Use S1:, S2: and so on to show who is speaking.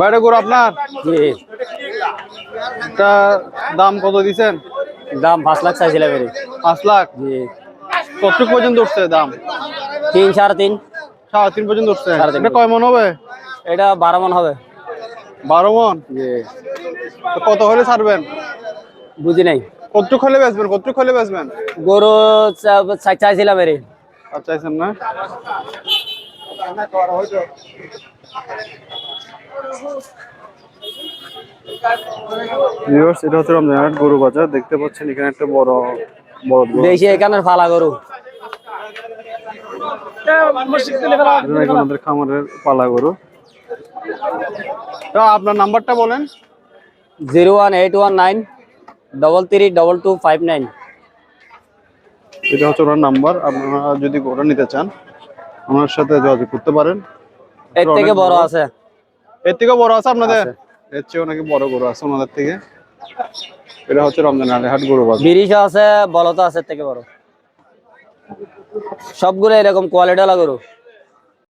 S1: বাইরে গরু আপনার। এটা দাম কত দিছেন
S2: দাম পাঁচ লাখ চাইছিলাম এর
S1: পাঁচ লাখ?
S2: জি।
S1: কতটুকু পর্যন্ত উঠছে দাম?
S2: তিন সাড়ে তিন।
S1: সাড়ে তিন পর্যন্ত উঠছে। এটা কয় মন হবে?
S2: এটা বারো মন হবে।
S1: বারো মন?
S2: জি।
S1: কত হলে ছাড়বেন?
S2: বুঝি নাই।
S1: কতটুক হলে বেচবেন? কতটুক হলে বেচবেন?
S2: গরু চাইছিলাম এর
S1: চাইছেন না? ভিউয়ার্স এটা হচ্ছে রমজান গরু বাজার। দেখতে পাচ্ছেন এখানে একটা বড় বড় গরু।
S2: বেশি এখানের ফালা গরু।
S1: আমাদের খামারের পালা গরু। তো আপনার নাম্বারটা বলেন।
S2: Zero one eight one nine double three double two five nine.
S1: এটা হচ্ছে ওনার নাম্বার। আপনারা যদি গরু নিতে চান ওনার সাথে যোগাযোগ করতে পারেন।
S2: এর থেকে বড় আছে।
S1: এর থেকে বড় আছে আপনাদের? এর চেয়েও নাকি বড় গরু আছে ওনাদের থেকে। এটা হচ্ছে রমজান আলীহাট গরু বাজার
S2: বিরিশ আছে বলতা আছে এর থেকে বড়। সবগুলো এরকম কোয়ালিটি গরু।